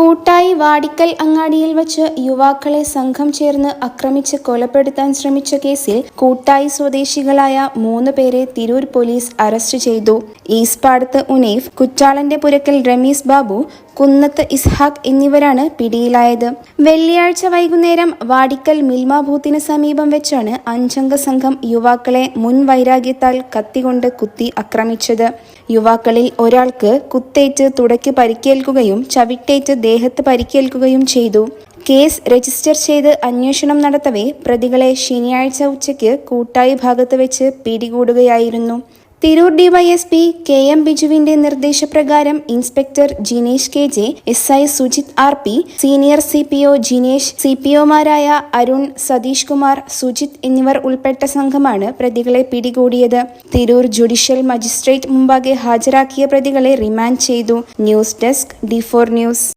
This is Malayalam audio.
കൂട്ടായി വാടിക്കൽ അങ്ങാടിയിൽ വച്ച് യുവാക്കളെ സംഘം ചേർന്ന് ആക്രമിച്ച് കൊലപ്പെടുത്താൻ ശ്രമിച്ച കേസിൽ കൂട്ടായി സ്വദേശികളായ മൂന്ന് പേരെ തിരൂർ പോലീസ് അറസ്റ്റ് ചെയ്തു. ഈസ്പാടത്ത് ഉനൈഫ് കുറ്റാളന്റെ പുരക്കൽ രമീസ് ബാബു കുന്നത്ത് ഇസ്ഹാഖ് എന്നിവരാണ് പിടിയിലായത്. വെള്ളിയാഴ്ച വൈകുന്നേരം വാടിക്കൽ മിൽമാഭൂത്തിന് സമീപം വെച്ചാണ് അഞ്ചംഗ സംഘം യുവാക്കളെ മുൻ വൈരാഗ്യത്താൽ കത്തികൊണ്ട് കുത്തി ആക്രമിച്ചത്. യുവാക്കളിൽ ഒരാൾക്ക് കുത്തേറ്റ് തുടയ്ക്ക് പരിക്കേൽക്കുകയും ചവിട്ടേറ്റ് ദേഹത്ത് പരിക്കേൽക്കുകയും ചെയ്തു. കേസ് രജിസ്റ്റർ ചെയ്ത് അന്വേഷണം നടത്തവേ പ്രതികളെ ശനിയാഴ്ച ഉച്ചയ്ക്ക് കൂട്ടായി ഭാഗത്ത് വെച്ച് പിടികൂടുകയായിരുന്നു. തിരൂർ ഡിവൈഎസ്പി കെ എം ബിജുവിന്റെ നിർദ്ദേശപ്രകാരം inspector Jinesh K J S I Sujith R P senior C P O Jinesh C P ഒമാരായ Arun Satheesh Kumar Sujith എന്നിവർ ഉൾപ്പെട്ട സംഘമാണ് പ്രതികളെ പിടികൂടിയത്. തിരൂർ ജുഡീഷ്യൽ മജിസ്ട്രേറ്റ് മുമ്പാകെ ഹാജരാക്കിയ പ്രതികളെ റിമാൻഡ് ചെയ്തു. News desk D news.